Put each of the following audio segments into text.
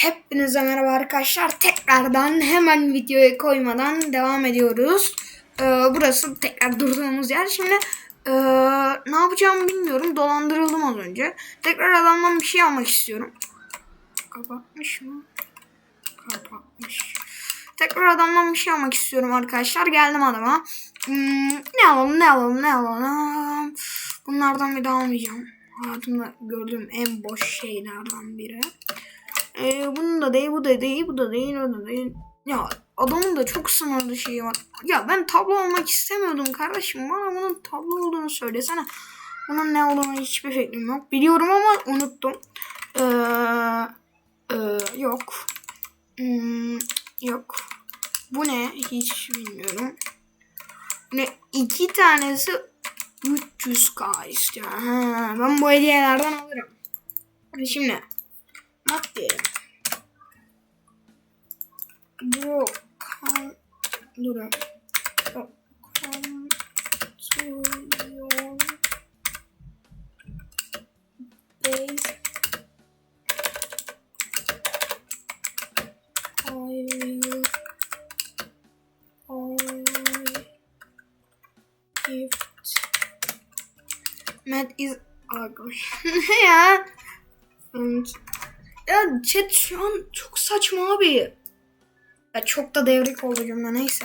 Hepinize merhaba arkadaşlar. Tekrardan hemen videoya koymadan devam ediyoruz. Ee, burası tekrar durduğumuz yer. Şimdi ee, ne yapacağımı bilmiyorum. Dolandırıldım az önce. Tekrar adamdan bir şey almak istiyorum. Kapatmış mı? Kapatmış. Tekrar adamdan bir şey almak istiyorum arkadaşlar. Geldim adama. Hmm, ne alalım ne alalım ne alalım. Bunlardan bir daha almayacağım. Hayatımda gördüğüm en boş şeylerden biri. Ee, bunun da değil, bu da değil, bu da değil, o da değil. Ya adamın da çok sınırlı şeyi var. Ya ben tablo almak istemiyordum kardeşim. Bana bunun tablo olduğunu söylesene. Bunun ne olduğunu hiçbir fikrim yok. Biliyorum ama unuttum. Ee, e, yok. Hmm, yok. Bu ne? Hiç bilmiyorum. Ne? iki tanesi 300k istiyor. Ha, ben bu hediyelerden alırım. Şimdi Bak diyelim. Bu kan durun. Bu kan tutuyor. Base. I will. I gift. Matt is ugly. ya. And ya chat şu an çok saçma abi. Ya çok da devrik oldu cümle neyse.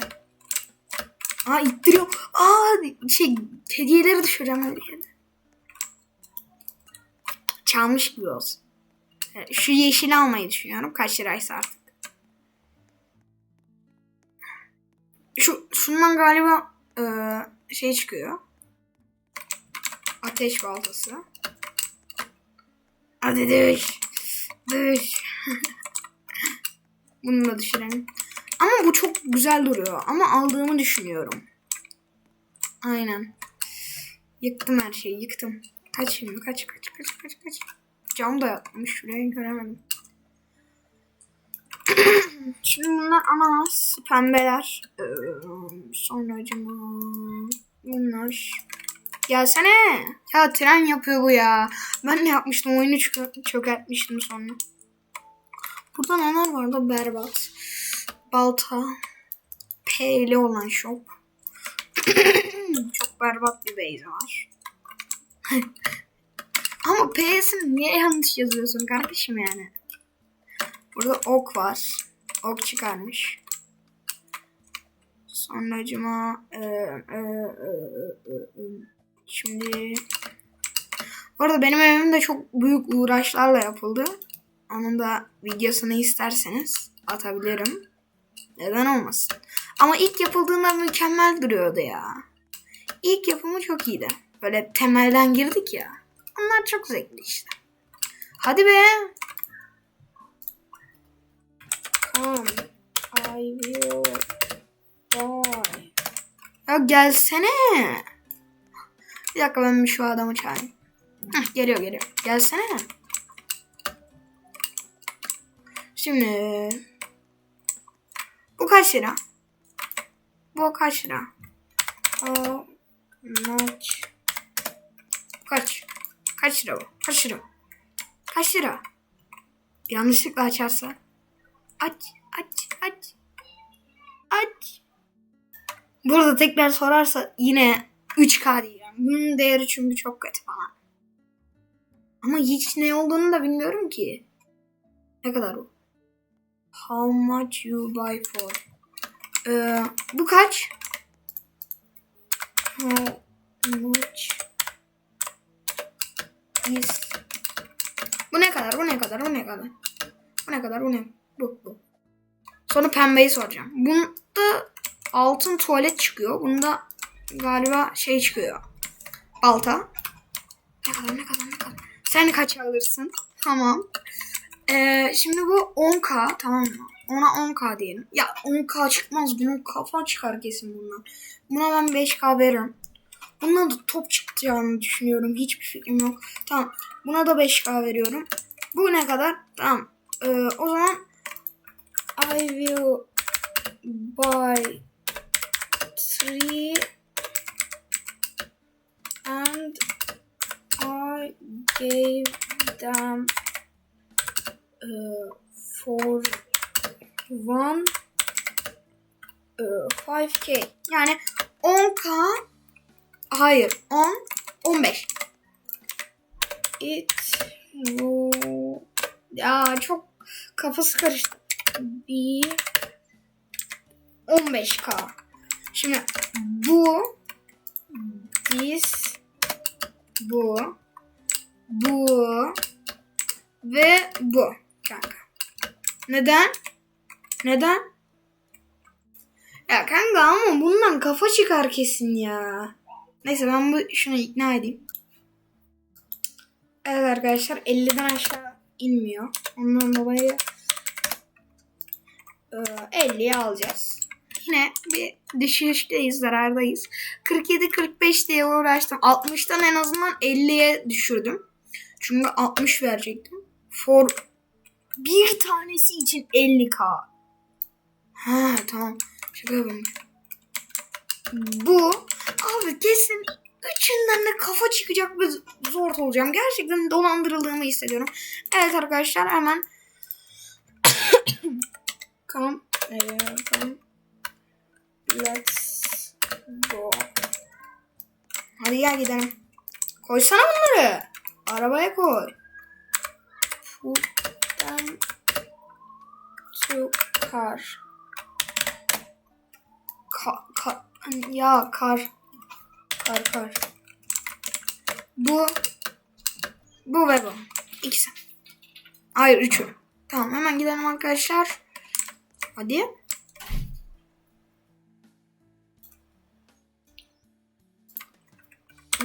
Aa ittiriyor. Aa şey hediyeleri düşüreceğim hediyede. Çalmış gibi olsun. Şu yeşili almayı düşünüyorum. Kaç liraysa artık. Şu şundan galiba e, şey çıkıyor. Ateş baltası. Hadi düş. Düş. Bunu da düşürelim. Ama bu çok güzel duruyor. Ama aldığımı düşünüyorum. Aynen. Yıktım her şeyi. Yıktım. Kaç şimdi? Kaç kaç kaç kaç kaç. Cam da yatmış. Şuraya göremedim. şimdi bunlar ananas. Pembeler. Ee, sonra acaba bunlar. Gelsene. Ya tren yapıyor bu ya. Ben ne yapmıştım? Oyunu çö- çökertmiştim sonra. Burada neler vardı? Berbat. Balta. P'li olan shop. Çok berbat bir base var. Ama P'sini niye yanlış yazıyorsun kardeşim yani? Burada ok var. Ok çıkarmış. Sonracıma e, e, e, e, e, Şimdi bu arada benim evim de çok büyük uğraşlarla yapıldı. Onun da videosunu isterseniz atabilirim. Neden olmasın. Ama ilk yapıldığında mükemmel duruyordu ya. İlk yapımı çok iyiydi. Böyle temelden girdik ya. Onlar çok zevkli işte. Hadi be. Come. I will buy. Ya gelsene. Bir dakika ben bir şu adamı çağırayım. Heh, geliyor geliyor. Gelsene. Şimdi bu kaç lira? Bu kaç lira? O maç kaç? Kaç lira bu? Kaç lira? Kaç lira? Yanlışlıkla açarsa aç aç aç aç. Burada tekrar sorarsa yine 3K diyeceğim. Bunun değeri çünkü çok kötü falan. Ama hiç ne olduğunu da bilmiyorum ki. Ne kadar bu? How much you buy for? Ee, bu kaç? How much is? Bu ne kadar? Bu ne kadar? Bu ne kadar? Bu ne kadar? Bu ne? Bu bu. Sonra pembeyi soracağım. Bunda altın tuvalet çıkıyor. Bunda galiba şey çıkıyor. Balta. Ne kadar ne kadar ne kadar. Sen kaç alırsın? Tamam. Ee, şimdi bu 10k tamam mı? Ona 10k diyelim. Ya 10k çıkmaz. Bunun kafa çıkar kesin bundan. Buna ben 5k veririm. Bundan da top çıkacağını düşünüyorum. Hiçbir fikrim yok. Tamam. Buna da 5k veriyorum. Bu ne kadar? Tamam. Ee, o zaman I will buy three and I gave them uh, for one e, 5k yani 10k hayır 10 15 it will ya çok kafası karıştı. Bir 15k şimdi bu this bu bu ve bu kanka. Neden? Neden? Ya kanka ama bundan kafa çıkar kesin ya. Neyse ben bu şunu ikna edeyim. Evet arkadaşlar 50'den aşağı inmiyor. Ondan dolayı e, 50'ye alacağız. Yine bir düşüşteyiz, zarardayız. 47-45 diye uğraştım. 60'tan en azından 50'ye düşürdüm. Çünkü 60 verecektim. For bir tanesi için 50k. Ha tamam. Şaka. Bu abi kesin üçünden de kafa çıkacak bir zor olacağım. Gerçekten dolandırıldığımı hissediyorum. Evet arkadaşlar hemen Come, ee, come. Let's go. Hadi gel gidelim. Koysana bunları. Arabaya koy. To car. Ka, ka, ya kar. Kar kar. Bu. Bu ve bu. İkisi. Hayır üçü. Tamam hemen gidelim arkadaşlar. Hadi.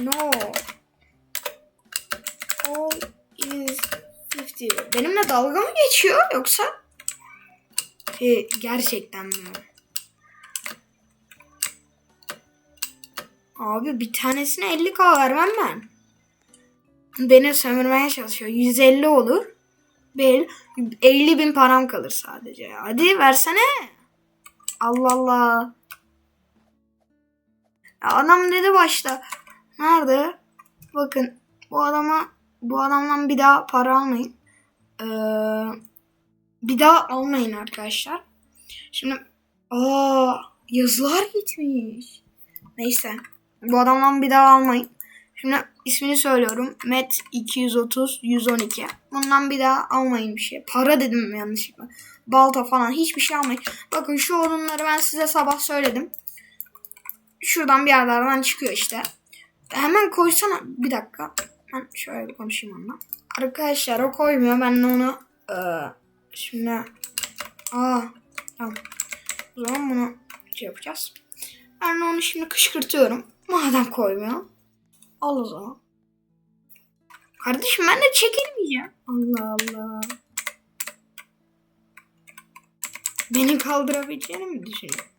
No. All is 50. Benimle dalga mı geçiyor yoksa? Şey, gerçekten mi? Abi bir tanesine 50k vermem ben. Beni sömürmeye çalışıyor. 150 olur. Bel 50 bin param kalır sadece. Hadi versene. Allah Allah. Ya adam dedi başta. Nerede? Bakın bu adama bu adamdan bir daha para almayın. Ee, bir daha almayın arkadaşlar. Şimdi aa yazılar gitmiş. Neyse. Bu adamdan bir daha almayın. Şimdi ismini söylüyorum. Met 230 112. Bundan bir daha almayın bir şey. Para dedim yanlışlıkla. Balta falan hiçbir şey almayın. Bakın şu odunları ben size sabah söyledim. Şuradan bir yerlerden çıkıyor işte. Hemen koysana. Bir dakika. Ben şöyle bir konuşayım onunla. Arkadaşlar o koymuyor. Ben de onu e, şimdi aa tamam. O zaman bunu şey yapacağız. Ben de onu şimdi kışkırtıyorum. Madem koymuyor. Al o zaman. Kardeşim ben de çekilmeyeceğim. Allah Allah. Beni kaldırabileceğini mi düşünüyorsun?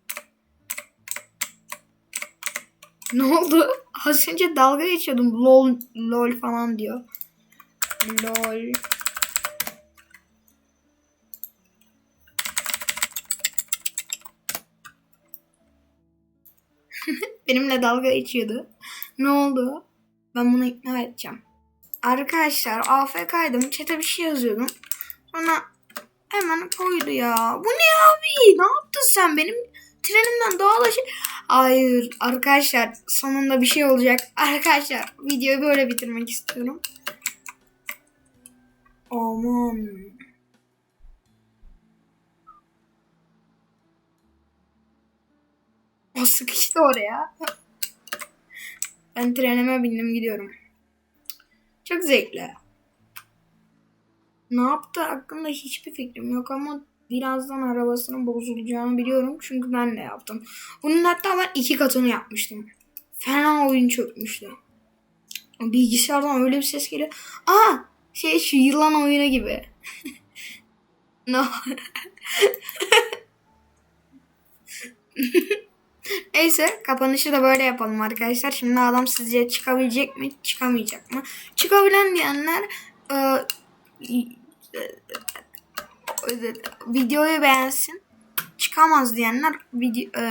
Ne oldu? Az önce dalga geçiyordum. Lol, lol falan diyor. Lol. Benimle dalga geçiyordu. Ne oldu? Ben bunu ikna edeceğim. Arkadaşlar AFK'ydım. Çete bir şey yazıyordum. Sonra hemen koydu ya. Bu ne abi? Ne yaptın sen? Benim trenimden dağlaşı... Hayır arkadaşlar sonunda bir şey olacak. Arkadaşlar videoyu böyle bitirmek istiyorum. Aman. O sıkıştı oraya. Ben trenime bindim gidiyorum. Çok zevkli. Ne yaptı hakkında hiçbir fikrim yok ama birazdan arabasının bozulacağını biliyorum. Çünkü ben de yaptım. Bunun hatta ben iki katını yapmıştım. Fena oyun çökmüştü. Bilgisayardan öyle bir ses geliyor. Aa şey şu yılan oyunu gibi. no. Neyse kapanışı da böyle yapalım arkadaşlar. Şimdi adam sizce çıkabilecek mi çıkamayacak mı? Çıkabilen diyenler e, e, videoyu beğensin. Çıkamaz diyenler video, e,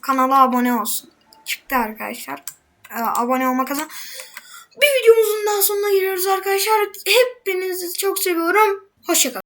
kanala abone olsun. Çıktı arkadaşlar. E, abone olmak kazan. Bir videomuzun daha sonuna geliyoruz arkadaşlar. Hepinizi çok seviyorum. Hoşçakalın.